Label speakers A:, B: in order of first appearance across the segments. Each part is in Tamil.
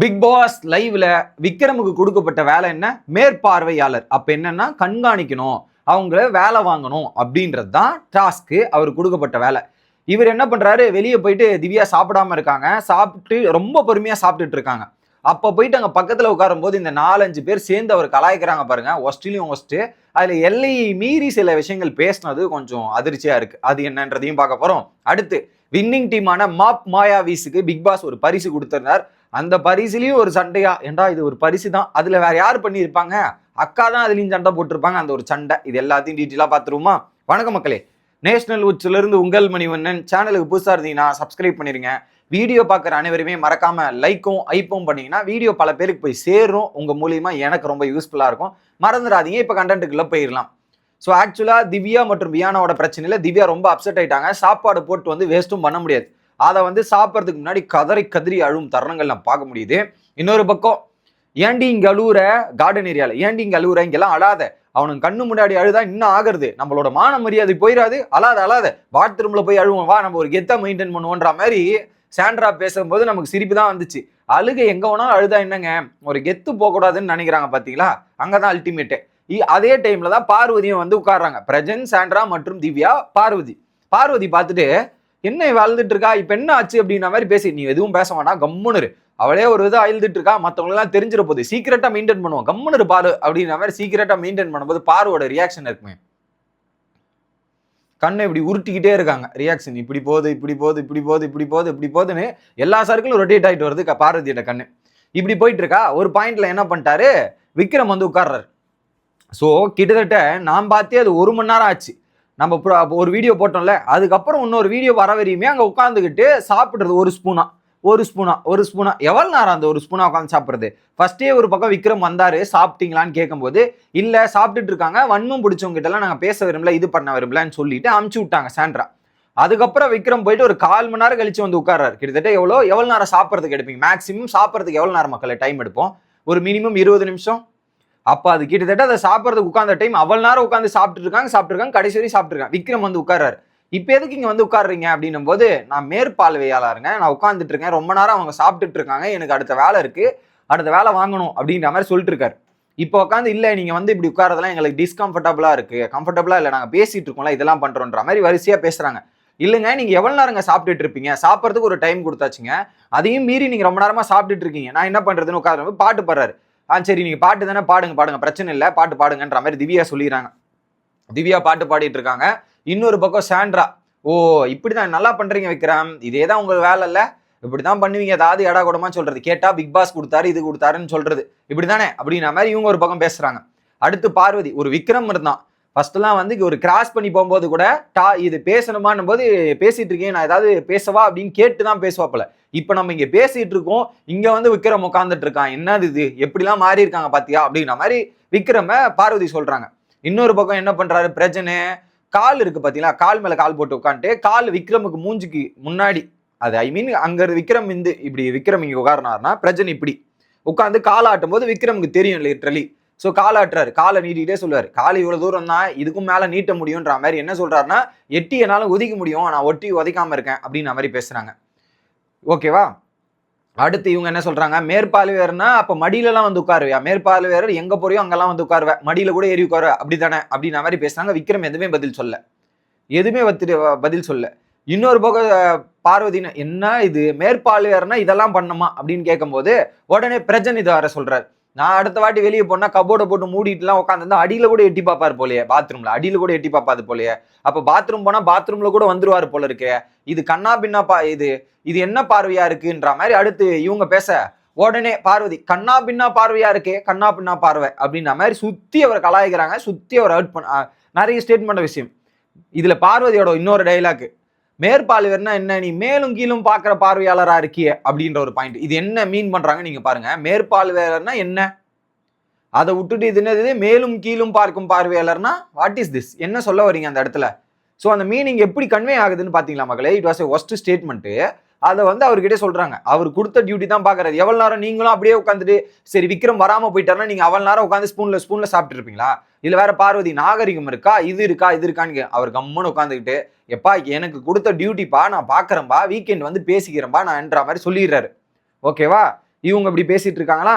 A: பிக் பாஸ் லைவ்ல விக்ரமுக்கு கொடுக்கப்பட்ட வேலை என்ன? மேற்பார்வையாளர். அப்ப என்னன்னா கண்காணிக்கணும். அவங்கள வேலை வாங்கணும் அப்படின்றது தான் டாஸ்க்கு அவர் கொடுக்கப்பட்ட வேலை. இவர் என்ன பண்றாரு? வெளியே போயிட்டு திவ்யா சாப்பிடாம இருக்காங்க. சாப்பிட்டு ரொம்ப பொறுமையா சாப்பிட்டுட்டு இருக்காங்க. அப்ப போயிட்டு அங்க பக்கத்துல உட்காரும் போது இந்த நாலஞ்சு பேர் சேர்ந்து அவர் கலாய்க்கிறாங்க பாருங்க. ஒஸ்ட்லயும் ஒஸ்ட்டு அதுல எல்லையை மீறி சில விஷயங்கள் பேசினது கொஞ்சம் அதிர்ச்சியா இருக்கு. அது என்னன்றதையும் பார்க்க போறோம். அடுத்து வின்னிங் டீமான மாப் மாயாவிஸுக்கு பிக் பாஸ் ஒரு பரிசு கொடுத்திருந்தார். அந்த பரிசுலேயும் ஒரு சண்டையா ஏண்டா இது ஒரு பரிசு தான் அதுல வேற யார் பண்ணியிருப்பாங்க? அக்கா தான் அதுலயும் சண்டை போட்டிருப்பாங்க. அந்த ஒரு சண்டை. இது எல்லாத்தையும் டீட்டெயிலா பார்த்துருவோமா? வணக்கம் மக்களே. நேஷனல் உச்சில இருந்து உங்கள் மணிவண்ணன். சேனலுக்கு புதுசா இருந்தீங்கன்னா சப்ஸ்கிரைப் பண்ணிருங்க. வீடியோ பார்க்குற அனைவருமே மறக்காம லைக்கும் ஐப்பும் பண்ணீங்கன்னா வீடியோ பல பேருக்கு போய் சேரும். உங்க மூலியமா எனக்கு ரொம்ப யூஸ்ஃபுல்லா இருக்கும். மறந்துடாதீங்க. இப்போ கண்டென்ட்டுக்குள்ள போயிடலாம். ஸோ ஆக்சுவலாக திவ்யா மற்றும் வியானாவோட பிரச்சனையில் திவ்யா ரொம்ப அப்செட் ஆயிட்டாங்க. சாப்பாடு போட்டு வந்து வேஸ்ட்டும் பண்ண முடியாது. அதை வந்து சாப்பிட்றதுக்கு முன்னாடி கதறி கதறி அழுவும் தருணங்கள் நான் பார்க்க முடியுது. இன்னொரு பக்கம் ஏண்டி இங்கே அழுவுற? கார்டன் ஏரியாவில் ஏண்டி இங்கே அழுவுற? இங்கெல்லாம் அழாத. அவனுக்கு கண்ணு முன்னாடி அழுதா இன்னும் ஆகிறது. நம்மளோட மான மரியாதை போயிடாது அழாத அழாத. பாத்ரூமில் போய் அழுவோம். வா நம்ம ஒரு கெத்தை மெயின்டைன் பண்ணுவோன்ற மாதிரி சாண்ட்ரா பேசும்போது நமக்கு சிரிப்பு தான் வந்துச்சு. அழுக எங்கே வேணாலும் அழுதா என்னங்க? ஒரு கெத்து போகக்கூடாதுன்னு நினைக்கிறாங்க பார்த்தீங்களா அங்கே தான் அல்டிமேட்டு அதே டைம்ல தான் பார்வதியும் வந்து உட்கார்றாங்க. பிரஜன் சாண்ட்ரா மற்றும் திவ்யா பார்வதி. பார்வதி பார்த்துட்டு என்ன வாழ்ந்துட்டு இருக்கா? இப்ப என்ன ஆச்சு? அப்படின்ற மாதிரி பேசி நீ எதுவும் பேச வேணாம் கம்முன்னு அவளே ஒரு இதாக அழுதுட்டு இருக்கா மற்றவங்களெல்லாம் தெரிஞ்சிட போகுது சீக்கிரட்டா மெயின்டைன் பண்ணுவோம். கம்முன்னு பாரு அப்படின்ற மாதிரி சீக்கிரட்டா மெயின்டைன் பண்ணும்போது பார்வோட ரியாக்ஷன் இருக்குமே. கண்ணை இப்படி உருட்டிக்கிட்டே இருக்காங்க. ரியாக்ஷன் இப்படி போகுது இப்படி போகுது இப்படி போகுது இப்படி போகுது இப்படி போகுதுன்னு எல்லா சர்க்கிளும் ரொட்டேட் ஆகிட்டு வருது பார்வதியோட கண்ணு. இப்படி போயிட்டு இருக்கா? ஒரு பாயிண்ட்ல என்ன பண்ணிட்டாரு? விக்ரம் வந்து உட்கார்றாரு. ஸோ கிட்டத்தட்ட நான் பார்த்தே அது ஒரு மணி நேரம் ஆச்சு. நம்ம ஒரு வீடியோ போட்டோம்ல அதுக்கப்புறம் இன்னொரு வீடியோ வர வரையுமே அங்கே உட்காந்துக்கிட்டு சாப்பிட்றது ஒரு ஸ்பூனா ஒரு ஸ்பூனா ஒரு ஸ்பூனா. எவ்வளோ நேரம் அந்த ஒரு ஸ்பூனா உட்காந்து சாப்பிட்றது? ஃபர்ஸ்டே ஒரு பக்கம் விக்ரம் வந்தார் சாப்பிட்டீங்களான்னு கேட்கும்போது இல்லை சாப்பிட்டுட்டு இருக்காங்க வன்மம் பிடிச்சவங்ககிட்டலாம் எல்லாம் நாங்கள் பேச விரும்பல இது பண்ண விரும்பலன்னு சொல்லிட்டு அமுச்சு விட்டாங்க சாண்ட்ரா. அதுக்கப்புறம் விக்ரம் போயிட்டு ஒரு கால் மணி நேரம் கழிச்சு வந்து உட்கார்றாரு. கிட்டத்தட்ட எவ்வளோ எவ்வளோ நேரம் சாப்பிட்றதுக்கு எடுப்பீங்க? மேக்ஸிமம் சாப்பிட்றதுக்கு எவ்வளோ நேரம் மக்களை? டைம் எடுப்போம். ஒரு மினிமம் இருபது நிமிஷம். அப்போ அது கிட்டத்தட்ட அதை சாப்பிட்றதுக்கு உட்காந்த டைம் அவ்வளோ நேரம் உட்காந்து சாப்பிட்டு இருக்காங்க சாப்பிட்டுருக்காங்க கடைசி வரையும் சாப்பிட்டுருக்காங்க. விக்ரம் வந்து உட்கார்றாரு. இப்போ எதுக்கு இங்கே வந்து உட்காடுறீங்க அப்படின்னும் போது நான் மேற்பார்வையாளருங்க. நான் உட்காந்துட்டு இருக்கேன். ரொம்ப நேரம் அவங்க சாப்பிட்டுட்டு இருக்காங்க. எனக்கு அடுத்த வேலை இருக்குது அடுத்த வேலை வாங்கணும் அப்படின்ற மாதிரி சொல்லிட்டு இருக்காரு. இப்போ உட்காந்து இல்லை நீங்கள் வந்து இப்படி உட்காரதெல்லாம் எங்களுக்கு டிஸ்கம்ஃபர்டபுளாக இருக்குது கம்ஃபர்டபுளாக இல்லை நாங்கள் பேசிகிட்டு இருக்கோம்ல இதெல்லாம் பண்ணுறோன்ற மாதிரி வரிசையாக பேசுகிறாங்க இல்லைங்க நீங்கள் எவ்வளோ நேரங்க சாப்பிட்டுட்டு இருப்பீங்க? சாப்பிட்றதுக்கு ஒரு டைம் கொடுத்தாச்சுங்க. அதையும் மீறி நீங்கள் ரொம்ப நேரமாக சாப்பிட்டுட்டு இருக்கீங்க. நான் என்ன பண்ணுறதுன்னு உட்காந்து பாட்டு பாடுறாரு. ஆ சரி நீங்கள் பாட்டு தானே பாடுங்க பாடுங்க. பிரச்சனை இல்லை பாட்டு பாடுங்கன்ற மாதிரி திவ்யா சொல்லிடுறாங்க. திவ்யா பாட்டு பாடிட்டு இருக்காங்க. இன்னொரு பக்கம் சாண்ட்ரா. ஓ இப்படி தான் நல்லா பண்ணுறீங்க விக்ரம். இதே தான் உங்கள் வேலை இல்லை. இப்படி தான் பண்ணுவீங்க. ஏதாவது எடா கூடமா சொல்கிறது கேட்டால் பிக் பாஸ் கொடுத்தாரு இது கொடுத்தாருன்னு சொல்கிறது இப்படி தானே அப்படின்ற மாதிரி இவங்க ஒரு பக்கம் பேசுகிறாங்க அடுத்து பார்வதி. ஒரு விக்ரம் இருந்தான். ஃபர்ஸ்ட்லாம் வந்து ஒரு கிராஸ் பண்ணி போகும்போது கூட டா இது பேசணுமான்னும் போது பேசிட்டு இருக்கேன். நான் ஏதாவது பேசவா? அப்படின்னு கேட்டு தான் பேசுவாப்புல. இப்போ நம்ம இங்கே பேசிட்டு இருக்கோம். இங்கே வந்து விக்ரம் உட்காந்துட்டு இருக்கான். என்னது இது? எப்படிலாம் மாறி இருக்காங்க பாத்தியா? அப்படின்ற மாதிரி விக்ரம பார்வதி சொல்றாங்க. இன்னொரு பக்கம் என்ன பண்றாரு? பிரஜனு கால் இருக்கு பாத்தீங்களா? கால் மேல கால் போட்டு உட்காந்துட்டு கால் விக்ரமுக்கு மூஞ்சிக்கு முன்னாடி அது ஐ மீன் அங்க விக்ரம் இந்த இப்படி விக்ரம் இங்க உட்கார்னாருன்னா பிரஜன் இப்படி உட்காந்து கால் ஆட்டும் போது விக்ரமுக்கு தெரியும் லிட்ரலி ஸோ காலாட்டுறாரு. காலை நீட்டிக்கிட்டே சொல்லுவார். கால் இவ்வளோ தூரம் தான் இதுக்கும் மேலே நீட்ட முடியுன்ற மாதிரி என்ன சொல்கிறாருன்னா எட்டி என்னால் ஒதிக்க முடியும். நான் ஒட்டி உதைக்காமல் இருக்கேன் அப்படின்ற மாதிரி பேசுகிறாங்க ஓகேவா? அடுத்து இவங்க என்ன சொல்றாங்க? மேற்பாலுவேர்னா அப்ப மடியிலலாம் வந்து உட்காருவியா? மேற்பாலுவேர் எங்க போறியோ அங்கெல்லாம் வந்து உட்காருவ. மடியில கூட ஏறி உட்காருவ. அப்படித்தானே? அப்படின்ற மாதிரி பேசுறாங்க. விக்ரம் எதுவுமே பதில் சொல்ல. எதுவுமே பதில் சொல்ல. இன்னொரு பக்கம் பார்வதினா என்ன இது? மேற்பாலுவேர்னா இதெல்லாம் பண்ணுமா? அப்படின்னு கேட்கும்போது உடனே பிரஜன் இதை வர சொல்றாரு. நான் அடுத்த வாட்டி வெளியே போனா கபோர்டை போட்டு மூடிட்டுலாம் உட்காந்து அடியில் கூட எட்டி பார்ப்பாரு போலயே பாத்ரூம்ல அடியில் கூட எட்டி பார்ப்பாது போலயே. அப்போ பாத்ரூம் போனா பாத்ரூம்ல கூட வந்துருவார் போல இருக்கே. இது கண்ணா பின்னா பா இது இது என்ன பார்வையா இருக்குன்ற மாதிரி அடுத்து இவங்க பேச உடனே பார்வதி கண்ணா பின்னா பார்வையா இருக்கே கண்ணா பின்னா பார்வை அப்படின்ற மாதிரி சுத்தி அவரை கலாய்க்கிறாங்க சுத்தி அவர் அவுட் பண்ண நிறைய ஸ்டேட்மெண்ட் விஷயம். இதுல பார்வதியோட இன்னொரு டைலாக் மேற்பார்வையர்னா என்ன? நீ மேலும் கீழும் பார்க்குற பார்வையாளராக இருக்கியே அப்படின்ற ஒரு பாயிண்ட் இது என்ன மீன் பண்றாங்க நீங்க பாருங்க. மேற்பார்வையாளர்னா என்ன? அதை விட்டுட்டு இது என்னது? மேலும் கீழும் பார்க்கும் பார்வையாளர்னா வாட் இஸ் திஸ் என்ன சொல்ல வரீங்க அந்த இடத்துல? ஸோ அந்த மீனிங் எப்படி கன்வே ஆகுதுன்னு பார்த்தீங்களா மக்களே? It was a worst statement அதை வந்து அவர்கிட்ட சொல்றாங்க. அவர் கொடுத்த டியூட்டி தான் பாக்குறாரு. எவ்வளவு நேரம் நீங்களும் அப்படியே உட்காந்துட்டு சரி விக்ரம் வராம போயிட்டாருன்னா நீங்க அவ்வளவு நேரம் உட்காந்து ஸ்பூன்ல ஸ்பூன்ல சாப்பிட்டு இருப்பீங்களா? இதுல வேற பார்வதி நாகரிகம் இருக்கா? இது இருக்கா? இது இருக்கான்னு அவர் கம்முன்னு உட்காந்துக்கிட்டு எப்பா எனக்கு கொடுத்த டியூட்டிப்பா நான் பாக்குறேன்பா வீக்கெண்ட் வந்து பேசிக்கிறேன்பா நான் என்ற மாதிரி சொல்லிடுறாரு. ஓகேவா இவங்க இப்படி பேசிட்டு இருக்காங்களா?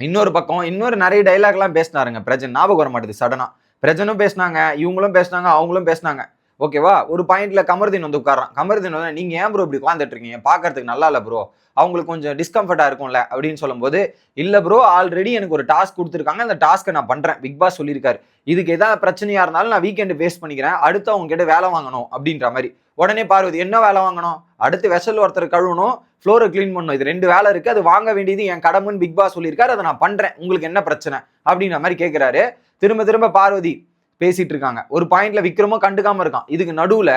A: இன்னொரு பக்கம் இன்னொரு நிறைய டைலாக்லாம் பேசினாருங்க. பிரஜன் ஞாபகம் வர மாட்டேது சடனா பிரஜனும் பேசினாங்க இவங்களும் பேசினாங்க அவங்களும் பேசினாங்க. ஓகேவா ஒரு பாயிண்ட்ல கமருதீன் வந்து உட்காரான் கமருதீன் வந்து நீங்க ஏன் ப்ரோ இப்படி உட்காந்துட்டு இருக்கீங்க பாக்குறதுக்கு நல்லா இல்ல ப்ரோ அவங்களுக்கு கொஞ்சம் டிஸ்கம்ஃபர்டா இருக்கும்ல அப்படின்னு சொல்லும்போது இல்ல ப்ரோ ஆல்ரெடி எனக்கு ஒரு டாஸ்க் கொடுத்துருக்காங்க. அந்த டாஸ்க்கை நான் பண்றேன். பிக் பாஸ் சொல்லியிருக்காரு. இதுக்கு ஏதாவது பிரச்சனையா இருந்தாலும் நான் வீக்கெண்டு பேஸ் பண்ணிக்கிறேன். அடுத்து அவங்க கிட்ட வேலை வாங்கணும் அப்படின்ற மாதிரி. உடனே பார்வதி என்ன வேலை வாங்கணும்? அடுத்து வெசல் ஒருத்தர் கழுவணும் ஃப்ளோரை க்ளீன் பண்ணணும். இது ரெண்டு வேலை இருக்கு. அது வாங்க வேண்டியது என் கடமைன்னு பிக் பாஸ் சொல்லியிருக்காரு. அதை நான் பண்றேன். உங்களுக்கு என்ன பிரச்சனை? அப்படின்ற மாதிரி கேட்கிறாரு திரும்ப திரும்ப பார்வதி பேசிட்டு இருக்காங்க ஒரு பாயிண்ட்ல விக்ரமோ கண்டுக்காம இருக்கான். இதுக்கு நடுவுல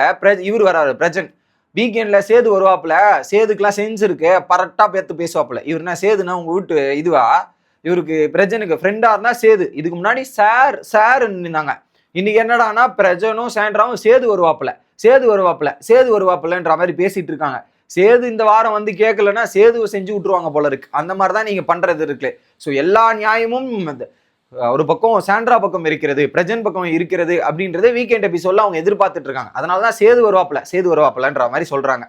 A: இவர் வராரு பிரஜன். வீக்கெண்ட்ல சேது வருவாப்புல. சேதுக்கெல்லாம் செஞ்சிருக்கு பரட்டா பேத்து பேசுவாப்புல. இவர் என்ன சேதுன்னா உங்க வீட்டு இதுவா? இவருக்கு பிரஜனுக்கு ஃப்ரெண்டா இருந்தா சேது. இதுக்கு முன்னாடி சார் சார் நின்னாங்க. இன்னைக்கு என்னடான்னா பிரஜனும் சேண்டராவும் சேது வருவாப்புல. சேது வருவாப்புல. சேது வருவாப்புலன்ற மாதிரி பேசிட்டு இருக்காங்க சேது இந்த வாரம் வந்து கேட்கலன்னா சேதுவை செஞ்சு விட்டுருவாங்க போல இருக்கு. அந்த மாதிரி தான் நீங்க பண்றது இருக்கு. ஸோ எல்லா நியாயமும் இந்த, ஒரு பக்கம் சாண்ட்ரா பக்கம் இருக்கிறது பிரஜன் பக்கம் இருக்கிறது அப்படின்றது வீக்கெண்ட் எபிசோட்ல அவங்க எதிர்பார்த்துட்டு இருக்காங்க. அதனால தான் சேது வருவாப்பில் சேது வருவாப்பிலன்ற மாதிரி சொல்றாங்க.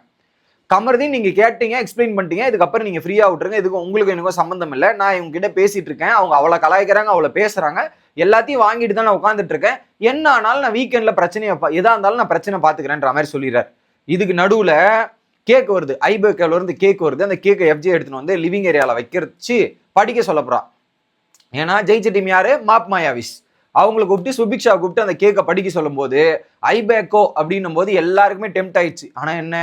A: கமர்தீன் நீங்க கேட்டீங்க எக்ஸ்பிளைன் பண்ணிட்டீங்க இதுக்கப்புறம் நீங்க ஃப்ரீயா விட்டுருங்க இதுக்கு உங்களுக்கு எனக்கும் சம்மந்தம் இல்லை. நான் இவங்க கிட்ட பேசிட்டு இருக்கேன் அவங்க அவ்வளோ கலாய்க்கிறாங்க அவ்வளோ பேசுறாங்க எல்லாத்தையும் வாங்கிட்டு தான் நான் உட்காந்துட்டு இருக்கேன். என்ன ஆனாலும் நான் வீக்கெண்ட்ல பிரச்சனையை எதா இருந்தாலும் நான் பிரச்சனை பாத்துக்கிறேன்ற மாதிரி சொல்லிடுறாரு. இதுக்கு நடுவுல கேக் வருது ஐபேக்கில் இருந்து கேக் வருது. அந்த கேக்கை எஃப்ஜி எடுத்துன்னு வந்து லிவிங் ஏரியாவில் வைக்கிறச்சு படிக்க சொல்ல ஏன்னா ஜெயிச்ச டீம் யாரு? மாப் மாயாவிஸ். அவங்களை கூப்பிட்டு சுபிக்ஷா கூப்பிட்டு அந்த கேக்கை படிக்க சொல்லும்போது ஐபேக்கோ அப்படின்னும் போது எல்லாருக்குமே டெம்ட் ஆயிடுச்சு. ஆனா என்ன?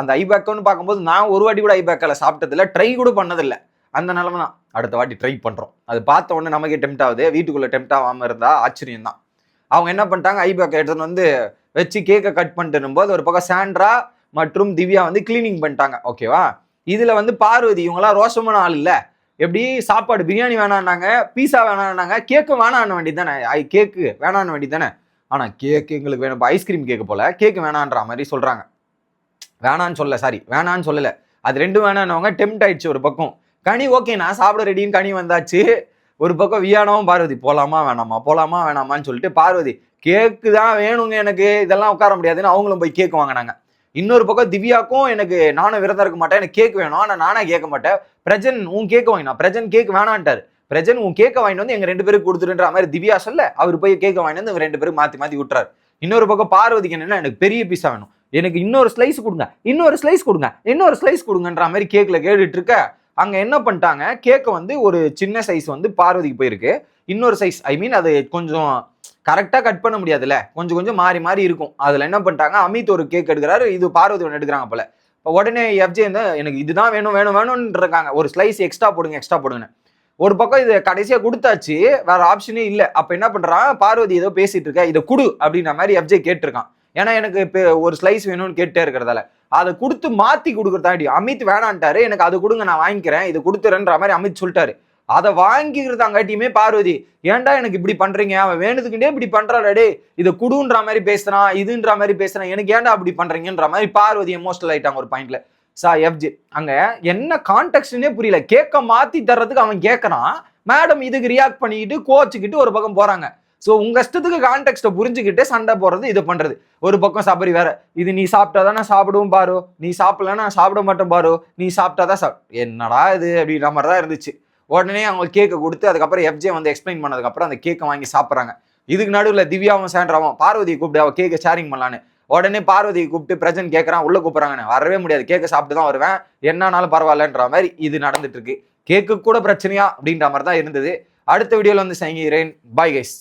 A: அந்த ஐபேக்கோன்னு பார்க்கும்போது நான் ஒரு வாட்டி கூட ஐபேக்கில் சாப்பிட்டதில்ல. ட்ரை கூட பண்ணதில்லை. அந்த நிலமை தான். அடுத்த வாட்டி ட்ரை பண்ணுறோம் அது பார்த்த உடனே நமக்கே டெம்ட் ஆகுது. வீட்டுக்குள்ளே டெம்ட் ஆகாமல் இருந்தால் ஆச்சரியம் தான். அவங்க என்ன பண்ணிட்டாங்க? ஐபேக்கை எடுத்துன்னு வந்து வச்சு கேக்கை கட் பண்ணிட்டு போது ஒரு பக்கம் சாண்ட்ரா மற்றும் திவ்யா வந்து கிளீனிங் பண்ணிட்டாங்க. ஓகேவா இதில் வந்து பார்வதி இவங்களாம் ரோஷமான ஆள் இல்லை. எப்படி சாப்பாடு பிரியாணி வேணான்னாங்க பீஸா வேணான்னாங்க கேக்கு வேணான்னு வேண்டியது தானே ஐ கேக்கு வேணான்னு வேண்டியது தானே ஆனால் கேக்கு எங்களுக்கு வேணும். ஐஸ்கிரீம் கேக்கு போல கேக்கு வேணான்ற மாதிரி சொல்கிறாங்க வேணான்னு சொல்ல சாரி வேணான்னு சொல்லலை. அது ரெண்டும் வேணான்னவங்க டெம்ட் ஆயிடுச்சு ஒரு பக்கம். கனி ஓகே நான் சாப்பிட ரெடின்னு கனி வந்தாச்சு. ஒரு பக்கம் வியானவும் பார்வதி போகலாமா வேணாமா போகலாமா வேணாமான்னு சொல்லிட்டு பார்வதி கேக்கு தான் வேணுங்க எனக்கு. இதெல்லாம் உட்கார முடியாதுன்னு அவங்களும் போய் கேக்கு வாங்கினாங்க. இன்னொரு பக்கம் திவ்யாக்கும் எனக்கு நானும் விரதம் இருக்க மாட்டேன் எனக்கு கேக் வேணும். ஆனால் நானே கேட்க மாட்டேன். பிரஜன் உன் கேக் வாங்கினா பிரஜன் கேக் வேணான்ட்டார். பிரஜன் உன் கேக்கை வாங்கிட்டு வந்து எங்க ரெண்டு பேருக்கு கொடுத்துருன்ற மாதிரி திவ்யா சொல்ல அவர் போய் கேக்கை வாங்கிட்டு வந்து ரெண்டு பேரும் மாத்தி மாத்தி விட்டுறாரு. இன்னொரு பக்கம் பார்வதிக்கு என்னன்னா எனக்கு பெரிய பீஸா வேணும். எனக்கு இன்னொரு ஸ்லைஸ் கொடுங்க. இன்னொரு ஸ்லைஸ் கொடுங்க. இன்னொரு ஸ்லைஸ் கொடுங்கன்ற மாதிரி கேக்ல கேட்டுட்டு இருக்க அங்க என்ன பண்ணிட்டாங்க கேக்கை வந்து ஒரு சின்ன சைஸ் வந்து பார்வதிக்கு போயிருக்கு. இன்னொரு சைஸ் ஐ மீன் அது கொஞ்சம் கரெக்டாக கட் பண்ண முடியாதுல்ல. கொஞ்சம் கொஞ்சம் மாறி மாறி இருக்கும். அதில் என்ன பண்ணிட்டாங்க? அமித் ஒரு கேக் எடுக்கிறாரு. இது பார்வதி ஒன்று எடுக்கிறாங்க போல. இப்போ உடனே எஃப்ஜே வந்து எனக்கு இதுதான் வேணும் வேணும் வேணும்னு இருக்காங்க ஒரு ஸ்லைஸ் எக்ஸ்ட்ரா போடுங்க எக்ஸ்ட்ரா போடுங்கன்னு. ஒரு பக்கம் இது கடைசியாக கொடுத்தாச்சு. வேற ஆப்ஷனே இல்லை. அப்போ என்ன பண்ணுறான் பார்வதி ஏதோ பேசிட்டு இருக்க? இதை குடு அப்படின்ற மாதிரி எஃப்ஜே கேட்டிருக்கான். ஏன்னா எனக்கு இப்போ ஒரு ஸ்லைஸ் வேணும்னு கேட்டே இருக்கிறதால. அதை கொடுத்து மாற்றி கொடுக்குறதாடி அமித் வேணான்ட்டாரு. எனக்கு அது கொடுங்க நான் வாங்கிக்கிறேன். இது கொடுத்துறேன்ற மாதிரி அமித் சொல்லிட்டாரு. அதை வாங்கிக்கிறதாங்காட்டியுமே பார்வதி. ஏன்டா எனக்கு இப்படி பண்றீங்க? அவன் வேணுதுக்குண்டே இப்படி பண்றாடே இதை குடுன்ற மாதிரி பேசுறான் இதுன்ற மாதிரி பேசுறான் எனக்கு ஏன்டா அப்படி பண்றீங்கன்ற மாதிரி பார்வதி எமோஷனல் ஆயிட்டாங்க ஒரு பாயிண்ட்ல சா எஃப்ஜி. அங்க என்ன கான்டெக்ட்னே புரியல. கேட்க மாத்தி தர்றதுக்கு அவன் கேட்கறான் மேடம் இதுக்கு ரியாக்ட் பண்ணிக்கிட்டு கோச்சுக்கிட்டு ஒரு பக்கம் போறாங்க. ஸோ உங்க இஷ்டத்துக்கு கான்டெக்ட்டை புரிஞ்சுக்கிட்டு சண்டை போடுறது இது பண்றது. ஒரு பக்கம் சபரி வேற இது நீ சாப்பிட்டாதான் நான் சாப்பிடுவோம் பாரு. நீ சாப்பிடலன்னா நான் சாப்பிட மாட்டேன் பாரு. நீ சாப்பிட்டாதான் சாப் என்னடா இது? அப்படின்ற மாதிரி தான் இருந்துச்சு. உடனே அவங்க கேக்கை கொடுத்து அதுக்கப்புறம் எஃப்ஜே வந்து எக்ஸ்பிளைன் பண்ணதுக்கப்புறம் அந்த கேக்கை வாங்கி சாப்பிட்றாங்க. இதுக்கு நடுவில் திவ்யாவும் சேண்ட்ராவும் பார்வதியை கூப்பிட்டு அவள் கேக்கை ஷேரிங் பண்ணலான்னு. உடனே பார்வதியை கூப்பிட்டு பிரஜன் கேட்கறான் உள்ளே கூப்பிட்றாங்கன்னு. வரவே முடியாது கேக்கை சாப்பிட்டு தான் வருவேன் என்னானாலும் பரவாயில்லன்ற மாதிரி இது நடந்துட்டு இருக்கு கேக்கு கூட பிரச்சனையா அப்படின்ற மாதிரி தான் இருந்தது. அடுத்த வீடியோவில் வந்து சங்கிக்கிறேன் பாய் கைஸ்